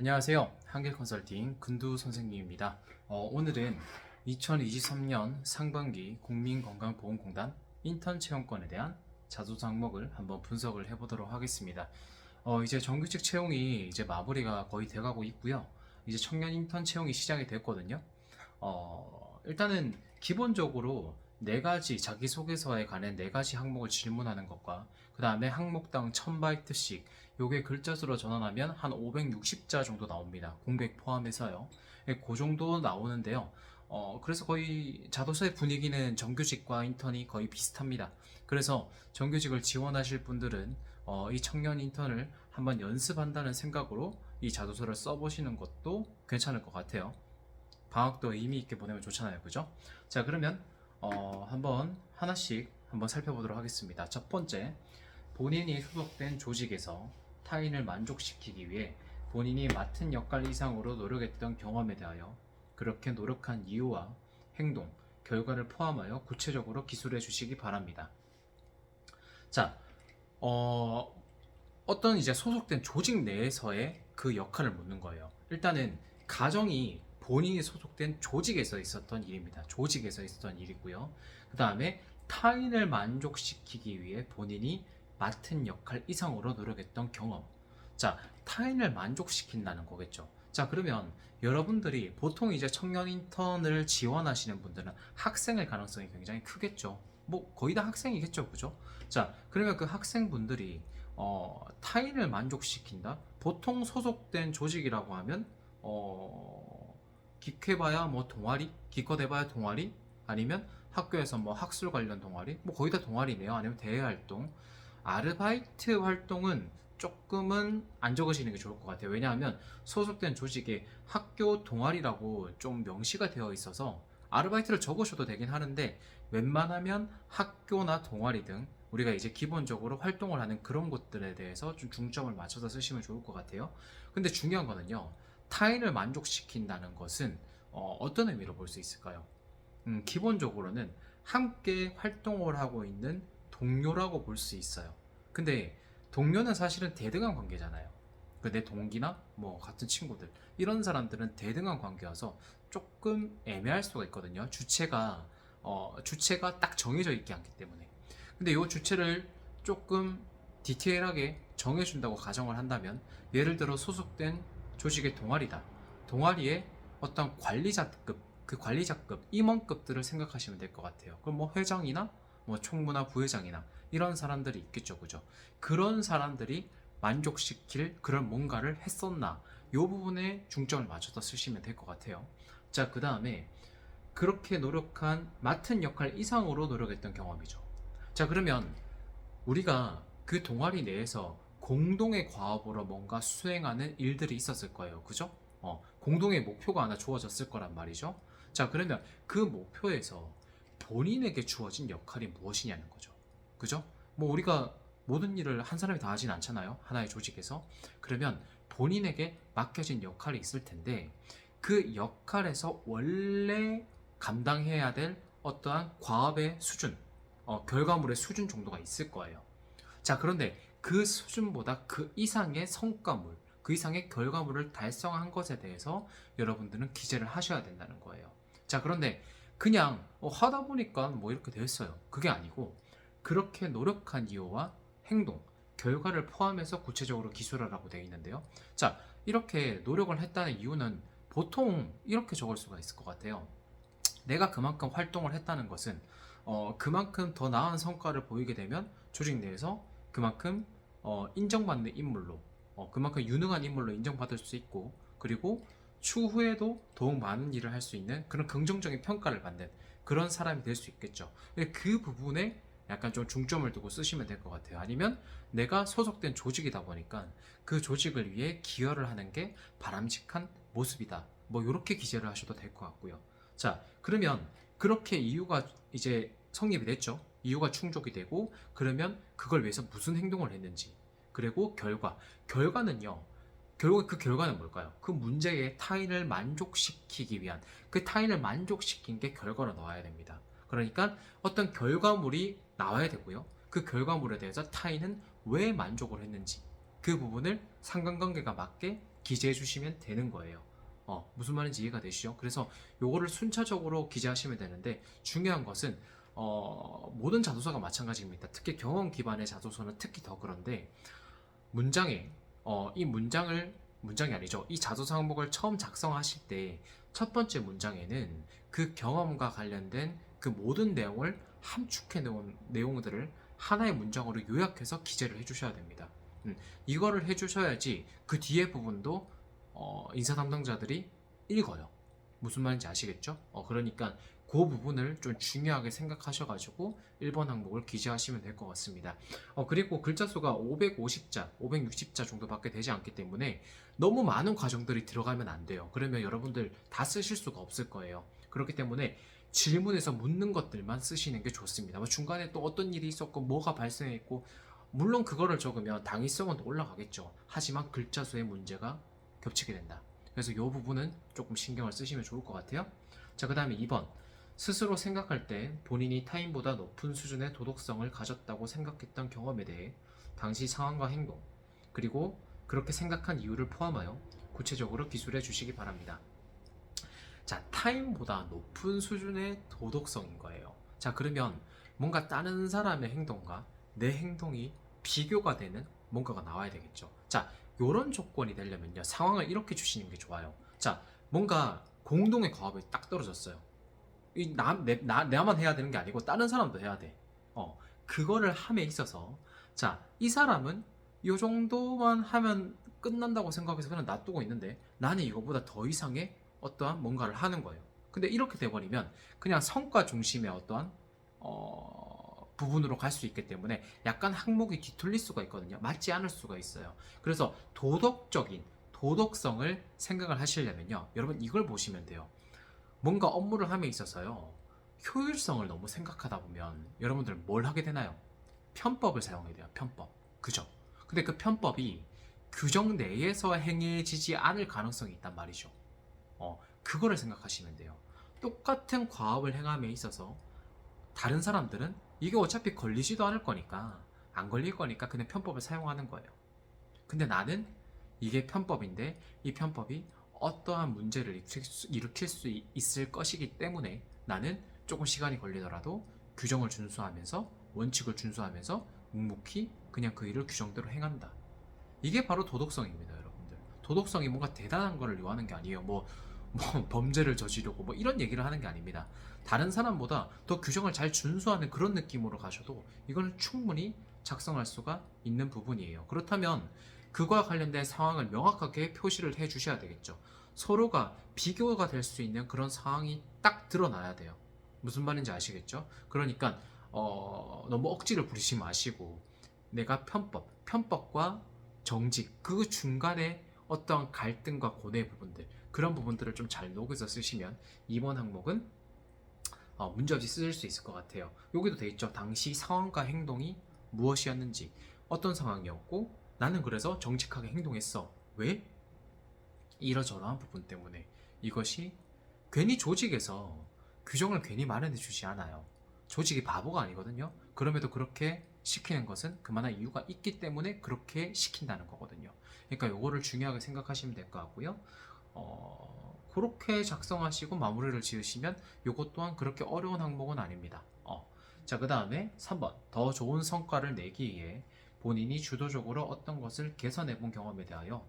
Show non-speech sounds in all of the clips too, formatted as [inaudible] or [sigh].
안녕하세요. 한길 컨설팅 근두 선생님입니다. 어, 오늘은 2023년 상반기 국민건강보험공단 인턴 채용권에 대한 자소서 항목을 한번 분석을 해보도록 하겠습니다. 어, 이제 정규직 채용이 이제 마무리가 거의 돼가고 있고요. 이제 청년 인턴 채용이 시작이 됐거든요. 어, 일단은 기본적으로 네 가지 자기소개서에 관한 네 가지 항목을 질문하는 것과 그 다음에 항목당 1000바이트씩 요게 글자수로 전환하면 한 560자 정도 나옵니다. 공백 포함해서요. 예, 그 정도 나오는데요. 어, 그래서 거의 자소서의 분위기는 정규직과 인턴이 거의 비슷합니다. 그래서 정규직을 지원하실 분들은 어, 이 청년 인턴을 한번 연습한다는 생각으로 이 자소서를 써보시는 것도 괜찮을 것 같아요. 방학도 의미 있게 보내면 좋잖아요. 그죠? 자, 그러면 어, 한번 하나씩 한번 살펴보도록 하겠습니다. 첫 번째, 본인이 소속된 조직에서 타인을 만족시키기 위해 본인이 맡은 역할 이상으로 노력했던 경험에 대하여 그렇게 노력한 이유와 행동, 결과를 포함하여 구체적으로 기술해 주시기 바랍니다. 자, 어, 어떤 이제 소속된 조직 내에서의 그 역할을 묻는 거예요. 일단은 가정이 본인이 소속된 조직에서 있었던 일입니다. 조직에서 있었던 일이고요. 그 다음에 타인을 만족시키기 위해 본인이 맡은 역할 이상으로 노력했던 경험. 자, 타인을 만족시킨다는 거겠죠. 자, 그러면 여러분들이 보통 이제 청년 인턴을 지원하시는 분들은 학생일 가능성이 굉장히 크겠죠. 뭐 거의 다 학생이겠죠, 그죠? 자, 그러면 그 학생분들이 어, 타인을 만족시킨다. 보통 소속된 조직이라고 하면 어, 기껏해봐야 뭐 동아리, 기껏해봐야 동아리, 아니면 학교에서 뭐 학술 관련 동아리, 뭐 거의 다 동아리네요. 아니면 대외 활동, 아르바이트 활동은 조금은 안 적으시는 게 좋을 것 같아요. 왜냐하면 소속된 조직에 학교 동아리라고 좀 명시가 되어 있어서 아르바이트를 적으셔도 되긴 하는데 웬만하면 학교나 동아리 등 우리가 이제 기본적으로 활동을 하는 그런 곳들에 대해서 좀 중점을 맞춰서 쓰시면 좋을 것 같아요. 근데 중요한 거는요. 타인을 만족시킨다는 것은 어, 떤 의미로 볼 수 있을까요? 음, 기본적으로는 함께 활동을 하고 있는 동료라고 볼 수 있어요. 근데 동료는 사실은 대등한 관계잖아요. 그내 동기나 뭐 같은 친구들 이런 사람들은 대등한 관계여서 조금 애매할 수가 있거든요. 주체가 어, 주체가 딱 정해져 있지 않기 때문에. 근데 이 주체를 조금 디테일하게 정해준다고 가정을 한다면 예를 들어 소속된 조직의 동아리다. 동아리에 어떤 관리자급, 그 관리자급, 임원급들을 생각하시면 될 것 같아요. 그럼 뭐 회장이나 뭐 총무나 부회장이나 이런 사람들이 있겠죠, 그죠? 그런 사람들이 만족시킬 그런 뭔가를 했었나? 요 부분에 중점을 맞춰서 쓰시면 될 것 같아요. 자, 그 다음에 그렇게 노력한 맡은 역할 이상으로 노력했던 경험이죠. 자, 그러면 우리가 그 동아리 내에서 공동의 과업으로 뭔가 수행하는 일들이 있었을 거예요. 그죠? 어, 공동의 목표가 하나 주어졌을 거란 말이죠. 자, 그러면 그 목표에서 본인에게 주어진 역할이 무엇이냐는 거죠. 그죠? 뭐 우리가 모든 일을 한 사람이 다 하진 않잖아요. 하나의 조직에서. 그러면 본인에게 맡겨진 역할이 있을 텐데 그 역할에서 원래 감당해야 될 어떠한 과업의 수준, 어, 결과물의 수준 정도가 있을 거예요. 자, 그런데 그 수준보다 그 이상의 성과물, 그 이상의 결과물을 달성한 것에 대해서 여러분들은 기재를 하셔야 된다는 거예요. 자, 그런데 그냥 어, 하다 보니까 뭐 이렇게 됐어요. 그게 아니고 그렇게 노력한 이유와 행동, 결과를 포함해서 구체적으로 기술하라고 되어 있는데요. 자, 이렇게 노력을 했다는 이유는 보통 이렇게 적을 수가 있을 것 같아요. 내가 그만큼 활동을 했다는 것은 어, 그만큼 더 나은 성과를 보이게 되면 조직 내에서 그만큼 어, 인정받는 인물로 어, 그만큼 유능한 인물로 인정받을 수 있고 그리고 추후에도 더욱 많은 일을 할 수 있는 그런 긍정적인 평가를 받는 그런 사람이 될 수 있겠죠. 그 부분에 약간 좀 중점을 두고 쓰시면 될 것 같아요. 아니면 내가 소속된 조직이다 보니까 그 조직을 위해 기여를 하는 게 바람직한 모습이다. 뭐 이렇게 기재를 하셔도 될 것 같고요. 자, 그러면 그렇게 이유가 이제 성립이 됐죠. 이유가 충족이 되고 그러면 그걸 위해서 무슨 행동을 했는지 그리고 결과 결과는요. 결국 그 결과는 뭘까요? 그 문제의 타인을 만족시키기 위한 그 타인을 만족시킨 게 결과로 나와야 됩니다. 그러니까 어떤 결과물이 나와야 되고요. 그 결과물에 대해서 타인은 왜 만족을 했는지 그 부분을 상관관계가 맞게 기재해 주시면 되는 거예요. 어, 무슨 말인지 이해가 되시죠? 그래서 요거를 순차적으로 기재하시면 되는데 중요한 것은 어, 모든 자소서가 마찬가지입니다. 특히 경험 기반의 자소서는 특히 더 그런데 문장에 어, 이 문장을 문장이 아니죠. 이 자소서 항목을 처음 작성하실 때 첫 번째 문장에는 그 경험과 관련된 그 모든 내용을 함축해 놓은 내용들을 하나의 문장으로 요약해서 기재를 해주셔야 됩니다. 음, 이거를 해주셔야지 그 뒤에 부분도 어, 인사 담당자들이 읽어요. 무슨 말인지 아시겠죠? 어, 그러니까 그 부분을 좀 중요하게 생각하셔가지고 1번 항목을 기재하시면 될 것 같습니다. 어, 그리고 글자 수가 550자, 560자 정도밖에 되지 않기 때문에 너무 많은 과정들이 들어가면 안 돼요. 그러면 여러분들 다 쓰실 수가 없을 거예요. 그렇기 때문에 질문에서 묻는 것들만 쓰시는 게 좋습니다. 뭐 중간에 또 어떤 일이 있었고 뭐가 발생했고 물론 그거를 적으면 당위성은 올라가겠죠. 하지만 글자 수의 문제가 겹치게 된다. 그래서 이 부분은 조금 신경을 쓰시면 좋을 것 같아요. 자, 그 다음에 2번. 스스로 생각할 때 본인이 타인보다 높은 수준의 도덕성을 가졌다고 생각했던 경험에 대해 당시 상황과 행동, 그리고 그렇게 생각한 이유를 포함하여 구체적으로 기술해 주시기 바랍니다. 자, 타인보다 높은 수준의 도덕성인 거예요. 자, 그러면 뭔가 다른 사람의 행동과 내 행동이 비교가 되는 뭔가가 나와야 되겠죠. 자, 요런 조건이 되려면요. 상황을 이렇게 주시는 게 좋아요. 자, 뭔가 공동의 과업이 딱 떨어졌어요. 이 나, 내, 나, 나만 해야 되는 게 아니고 다른 사람도 해야 돼. 어, 그거를 함에 있어서 자, 이 사람은 요 정도만 하면 끝난다고 생각해서 그냥 놔두고 있는데 나는 이거보다 더 이상의 어떠한 뭔가를 하는 거예요. 근데 이렇게 돼버리면 그냥 성과 중심의 어떠한 어, 부분으로 갈 수 있기 때문에 약간 항목이 뒤틀릴 수가 있거든요. 맞지 않을 수가 있어요. 그래서 도덕적인 도덕성을 생각을 하시려면요. 여러분 이걸 보시면 돼요. 뭔가 업무를 함에 있어서요. 효율성을 너무 생각하다 보면 여러분들 뭘 하게 되나요? 편법을 사용해야 돼요. 편법. 그죠? 근데 그 편법이 규정 내에서 행해지지 않을 가능성이 있단 말이죠. 어, 그거를 생각하시면 돼요. 똑같은 과업을 행함에 있어서 다른 사람들은 이게 어차피 걸리지도 않을 거니까 안 걸릴 거니까 그냥 편법을 사용하는 거예요. 근데 나는 이게 편법인데 이 편법이 어떠한 문제를 일으킬 수, 있을 것이기 때문에 나는 조금 시간이 걸리더라도 규정을 준수하면서 원칙을 준수하면서 묵묵히 그냥 그 일을 규정대로 행한다. 이게 바로 도덕성입니다, 여러분들. 도덕성이 뭔가 대단한 거를 요하는 게 아니에요. 뭐, 뭐 [laughs] 범죄를 저지르고 뭐 이런 얘기를 하는 게 아닙니다. 다른 사람보다 더 규정을 잘 준수하는 그런 느낌으로 가셔도 이거는 충분히 작성할 수가 있는 부분이에요. 그렇다면 그와 관련된 상황을 명확하게 표시를 해 주셔야 되겠죠. 서로가 비교가 될 수 있는 그런 상황이 딱 드러나야 돼요. 무슨 말인지 아시겠죠? 그러니까 어, 너무 억지를 부리지 마시고 내가 편법, 편법과 정직 그 중간에 어떤 갈등과 고뇌 부분들 그런 부분들을 좀 잘 녹여서 쓰시면 이번 항목은 어, 문제없이 쓰실 수 있을 것 같아요. 여기도 돼 있죠. 당시 상황과 행동이 무엇이었는지 어떤 상황이었고 나는 그래서 정직하게 행동했어. 왜? 이러저러한 부분 때문에 이것이 괜히 조직에서 규정을 괜히 마련해 주지 않아요. 조직이 바보가 아니거든요. 그럼에도 그렇게 시키는 것은 그만한 이유가 있기 때문에 그렇게 시킨다는 거거든요. 그러니까 요거를 중요하게 생각하시면 될 것 같고요. 어, 그렇게 작성하시고 마무리를 지으시면 요것 또한 그렇게 어려운 항목은 아닙니다. 어. 자, 그 다음에 3번. 더 좋은 성과를 내기 위해 본인이 주도적으로 어떤 것을 개선해 본 경험에 대하여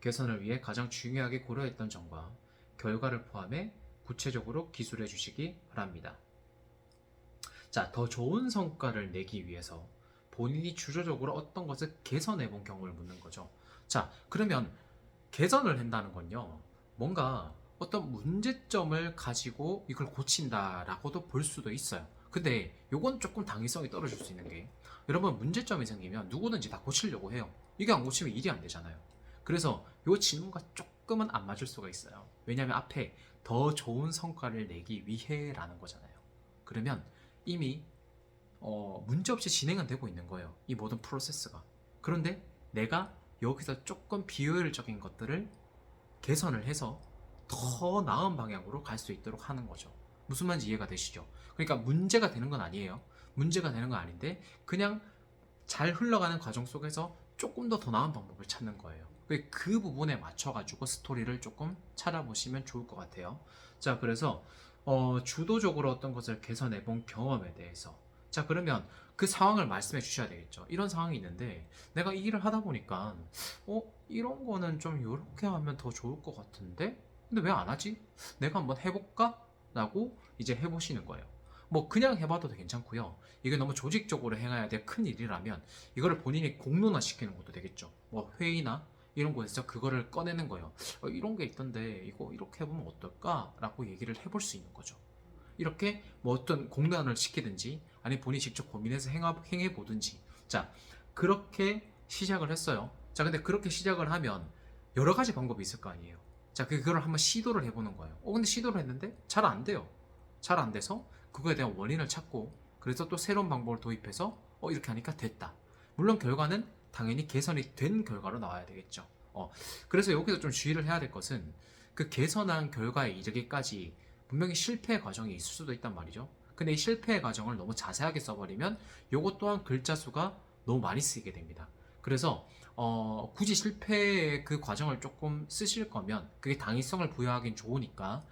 개선을 위해 가장 중요하게 고려했던 점과 결과를 포함해 구체적으로 기술해 주시기 바랍니다. 자, 더 좋은 성과를 내기 위해서 본인이 주도적으로 어떤 것을 개선해 본 경험을 묻는 거죠. 자, 그러면 개선을 한다는 건요. 뭔가 어떤 문제점을 가지고 이걸 고친다라고도 볼 수도 있어요. 근데 요건 조금 당위성이 떨어질 수 있는 게 여러분 문제점이 생기면 누구든지 다 고치려고 해요. 이게 안 고치면 일이 안 되잖아요. 그래서 요 질문과 조금은 안 맞을 수가 있어요. 왜냐하면 앞에 더 좋은 성과를 내기 위해라는 거잖아요. 그러면 이미 어, 문제없이 진행은 되고 있는 거예요. 이 모든 프로세스가. 그런데 내가 여기서 조금 비효율적인 것들을 개선을 해서 더 나은 방향으로 갈 수 있도록 하는 거죠. 무슨 말인지 이해가 되시죠? 그러니까 문제가 되는 건 아니에요. 문제가 되는 건 아닌데 그냥 잘 흘러가는 과정 속에서 조금 더 더 나은 방법을 찾는 거예요. 그- 그 부분에 맞춰가지고 스토리를 조금 찾아보시면 좋을 것 같아요. 자, 그래서 어, 주도적으로 어떤 것을 개선해 본 경험에 대해서 자, 그러면 그 상황을 말씀해 주셔야 되겠죠. 이런 상황이 있는데 내가 이 일을 하다 보니까 어, 이런 거는 좀 이렇게 하면 더 좋을 것 같은데 근데 왜 안 하지? 내가 한번 해볼까? 라고 이제 해보시는 거예요. 뭐 그냥 해봐도 괜찮고요. 이게 너무 조직적으로 행해야 될 큰 일이라면 이거를 본인이 공론화 시키는 것도 되겠죠. 뭐 회의나 이런 곳에서 그거를 꺼내는 거예요. 어, 이런 게 있던데 이거 이렇게 해보면 어떨까?라고 얘기를 해볼 수 있는 거죠. 이렇게 뭐 어떤 공론화를 시키든지 아니 본인이 직접 고민해서 행해 보든지 자 그렇게 시작을 했어요. 자 근데 그렇게 시작을 하면 여러 가지 방법이 있을 거 아니에요. 자 그거를 한번 시도를 해보는 거예요. 어 근데 시도를 했는데 잘 안 돼요. 잘 안 돼서 그거에 대한 원인을 찾고 그래서 또 새로운 방법을 도입해서 어 이렇게 하니까 됐다. 물론 결과는 당연히 개선이 된 결과로 나와야 되겠죠. 어 그래서 여기서 좀 주의를 해야 될 것은 그 개선한 결과에 이르기까지 분명히 실패 과정이 있을 수도 있단 말이죠. 근데 이 실패 과정을 너무 자세하게 써버리면 요것 또한 글자 수가 너무 많이 쓰이게 됩니다. 그래서 어, 굳이 실패의 그 과정을 조금 쓰실 거면 그게 당위성을 부여하긴 좋으니까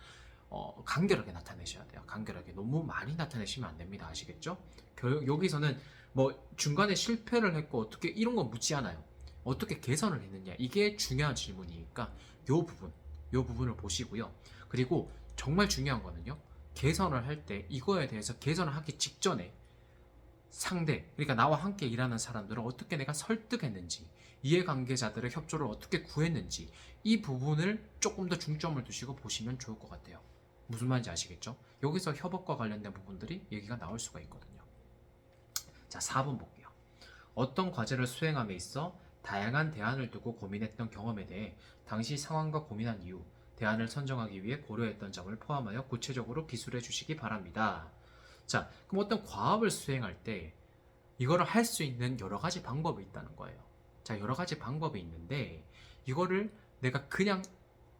어, 간결하게 나타내셔야 돼요. 간결하게 너무 많이 나타내시면 안 됩니다. 아시겠죠? 결, 여기서는 뭐 중간에 실패를 했고 어떻게 이런 건 묻지 않아요. 어떻게 개선을 했느냐 이게 중요한 질문이니까 요 부분 요 부분을 보시고요. 그리고 정말 중요한 거는요. 개선을 할 때 이거에 대해서 개선을 하기 직전에 상대, 그러니까 나와 함께 일하는 사람들을 어떻게 내가 설득했는지, 이해관계자들의 협조를 어떻게 구했는지, 이 부분을 조금 더 중점을 두시고 보시면 좋을 것 같아요. 무슨 말인지 아시겠죠? 여기서 협업과 관련된 부분들이 얘기가 나올 수가 있거든요. 자, 4번 볼게요. 어떤 과제를 수행함에 있어 다양한 대안을 두고 고민했던 경험에 대해 당시 상황과 고민한 이유, 대안을 선정하기 위해 고려했던 점을 포함하여 구체적으로 기술해 주시기 바랍니다. 자, 그럼 어떤 과업을 수행할 때 이거를 할 수 있는 여러 가지 방법이 있다는 거예요. 자, 여러 가지 방법이 있는데 이거를 내가 그냥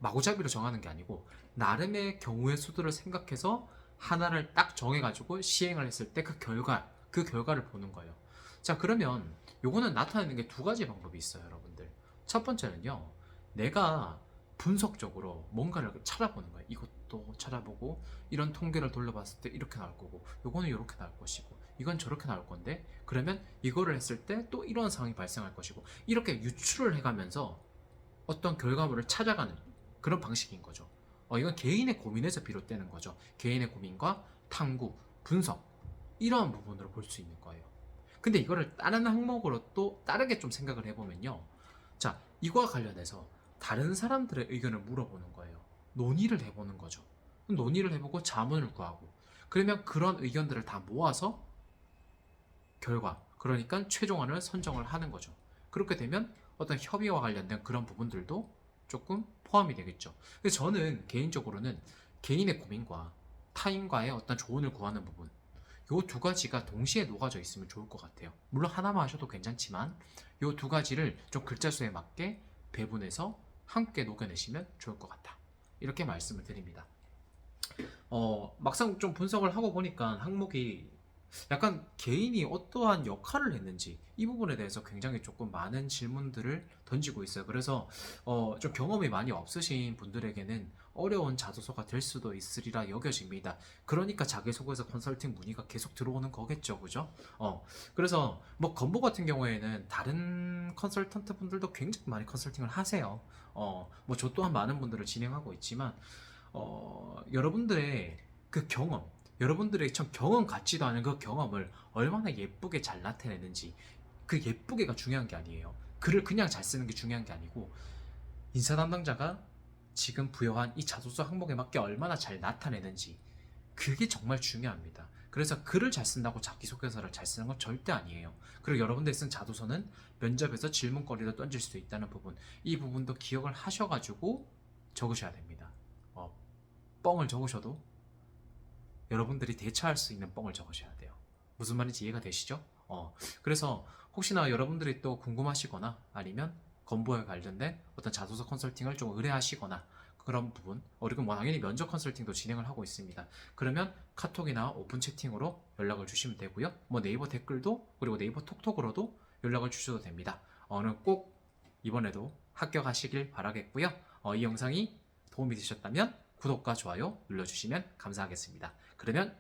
마구잡이로 정하는 게 아니고 나름의 경우의 수들을 생각해서 하나를 딱 정해가지고 시행을 했을 때 그 결과, 그 결과를 보는 거예요. 자, 그러면 요거는 나타내는 게 두 가지 방법이 있어요, 여러분들. 첫 번째는요, 내가 분석적으로 뭔가를 찾아보는 거예요. 이것도 찾아보고 이런 통계를 돌려봤을 때 이렇게 나올 거고 요거는 이렇게 나올 것이고 이건 저렇게 나올 건데 그러면 이거를 했을 때 또 이런 상황이 발생할 것이고 이렇게 유추를 해가면서 어떤 결과물을 찾아가는 그런 방식인 거죠. 어, 이건 개인의 고민에서 비롯되는 거죠. 개인의 고민과 탐구, 분석 이러한 부분으로 볼 수 있는 거예요. 근데 이거를 다른 항목으로 또 다르게 좀 생각을 해보면요. 자, 이거와 관련해서 다른 사람들의 의견을 물어보는 거예요. 논의를 해보는 거죠. 논의를 해보고 자문을 구하고 그러면 그런 의견들을 다 모아서 결과 그러니까 최종안을 선정을 하는 거죠. 그렇게 되면 어떤 협의와 관련된 그런 부분들도 조금 포함이 되겠죠. 그래서 저는 개인적으로는 개인의 고민과 타인과의 어떤 조언을 구하는 부분 요 두 가지가 동시에 녹아져 있으면 좋을 것 같아요. 물론 하나만 하셔도 괜찮지만 요 두 가지를 좀 글자 수에 맞게 배분해서 함께 녹여내시면 좋을 것 같다. 이렇게 말씀을 드립니다. 어, 막상 좀 분석을 하고 보니까 항목이 약간 개인이 어떠한 역할을 했는지 이 부분에 대해서 굉장히 조금 많은 질문들을 던지고 있어요. 그래서 어, 좀 경험이 많이 없으신 분들에게는 어려운 자소서가 될 수도 있으리라 여겨집니다. 그러니까 자기소개서 컨설팅 문의가 계속 들어오는 거겠죠, 그죠? 어, 그래서 뭐 건보 같은 경우에는 다른 컨설턴트 분들도 굉장히 많이 컨설팅을 하세요. 어, 뭐 저 또한 많은 분들을 진행하고 있지만 어, 여러분들의 그 경험, 여러분들의 참 경험 같지도 않은 그 경험을 얼마나 예쁘게 잘 나타내는지 그 예쁘게가 중요한 게 아니에요. 글을 그냥 잘 쓰는 게 중요한 게 아니고 인사 담당자가 지금 부여한 이 자소서 항목에 맞게 얼마나 잘 나타내는지 그게 정말 중요합니다. 그래서 글을 잘 쓴다고 자기소개서를 잘 쓰는 건 절대 아니에요. 그리고 여러분들이 쓴 자소서는 면접에서 질문거리도 던질 수도 있다는 부분 이 부분도 기억을 하셔가지고 적으셔야 됩니다. 어, 뻥을 적으셔도 여러분들이 대처할 수 있는 뻥을 적으셔야 돼요. 무슨 말인지 이해가 되시죠? 어, 그래서 혹시나 여러분들이 또 궁금하시거나 아니면 건보에 관련된 어떤 자소서 컨설팅을 좀 의뢰하시거나 그런 부분, 어, 그리고 뭐 당연히 면접 컨설팅도 진행을 하고 있습니다. 그러면 카톡이나 오픈 채팅으로 연락을 주시면 되고요. 뭐 네이버 댓글도 그리고 네이버 톡톡으로도 연락을 주셔도 됩니다. 어는 꼭 이번에도 합격하시길 바라겠고요. 어, 이 영상이 도움이 되셨다면 구독과 좋아요 눌러주시면 감사하겠습니다. 그러면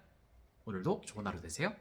오늘도 좋은 하루 되세요.